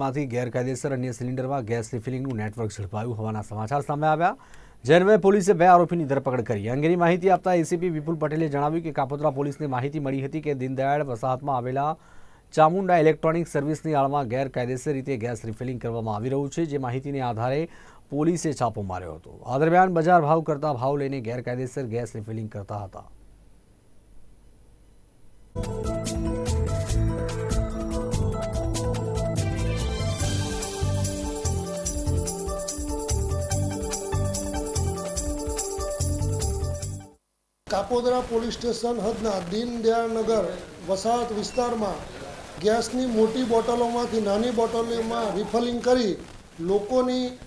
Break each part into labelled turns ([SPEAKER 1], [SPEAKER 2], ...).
[SPEAKER 1] માંથી ગેરકાયદેસર અન્ય સિલિન્ડરમાં ગેસ રિફિલિંગનું નેટવર્ક ઝડપાયું હોવાના સમાચાર સામે આવ્યા. જેનવે પોલીસે બે આરોપીની ધરપકડ કરી. અંગેની માહિતી આપતા એસીપી વિપુલ પટેલે જણાવ્યું કે કાપોદ્રા પોલીસને માહિતી મળી હતી કે દીનદયાળ વસાહતમાં આવેલા ચામુંડા ઇલેક્ટ્રોનિક સર્વિસની આળમાં ગેરકાયદેસર રીતે ગેસ રિફિલિંગ કરવામાં આવી રહ્યું છે, જે માહિતીને આધારે પોલીસે છાપો માર્યો હતો. આ દરમિયાન બજાર ભાવ કરતા ભાવ લઈને ગેરકાયદેસર ગેસ રિફિલિંગ કરતા હતા.
[SPEAKER 2] કાપોદરા પોલીસ સ્ટેશન હદના દીનદયાળનગર વસાહત વિસ્તારમાં ગેસની મોટી બોટલોમાંથી નાની બોટલોમાં રિફલિંગ કરી લોકોની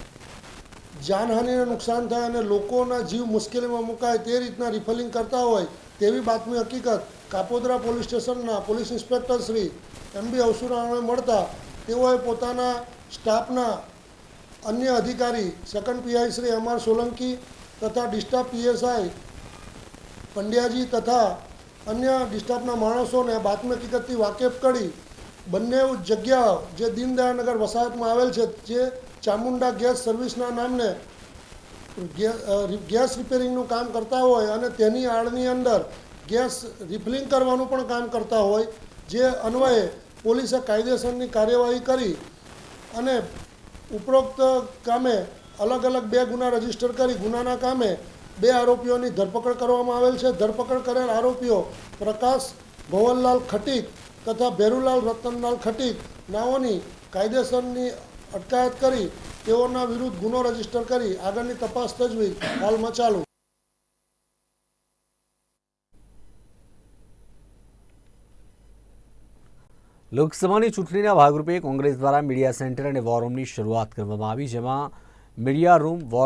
[SPEAKER 2] જાનહાનિને નુકસાન થાય અને લોકોના જીવ મુશ્કેલીમાં મુકાય તે રીતના રિફલિંગ કરતા હોય તેવી બાતમી હકીકત કાપોદરા પોલીસ સ્ટેશનના police inspector Shri M B અવસુરાને મળતા તેઓએ પોતાના સ્ટાફના અન્ય અધિકારી second PI Shri M R Solanki તથા ડિસ્ટાફ પીએસઆઈ પંડ્યાજી તથા અન્ય ડિસ્ટાફના માણસોને બાતમી હકીકતથી વાકેફ કરી બંને જગ્યાઓ જે દીનદયાળનગર વસાહતમાં આવેલ છે, જે ચામુંડા ગેસ સર્વિસના નામને ગેસ રિપેરિંગનું કામ કરતા હોય અને તેની આડની અંદર ગેસ રિફિલિંગ કરવાનું પણ કામ કરતા હોય, જે અન્વયે પોલીસે કાયદેસરની કાર્યવાહી કરી અને ઉપરોક્ત કામે અલગ અલગ બે ગુના રજિસ્ટર કરી, ગુનાના કામે બે આરોપીઓની ધરપકડ કરવામાં આવેલ છે. ધરપકડ કરેલ આરોપીઓ પ્રકાશ ભવનલાલ ખટીક તથા ભેરુલાલ રતનલાલ ખટીક નાઓની કાયદેસરની અટકાયત કરી તેઓના વિરુદ્ધ ગુનો રજિસ્ટર કરી આગળની તપાસ તજવીજ હાલમાં ચાલુ.
[SPEAKER 1] લોકસભાની ચૂંટણીના ભાગરૂપે કોંગ્રેસ દ્વારા મીડિયા સેન્ટર અને વોર રૂમની શરૂઆત કરવામાં આવી, જેમાં મીડિયા રૂમ વોર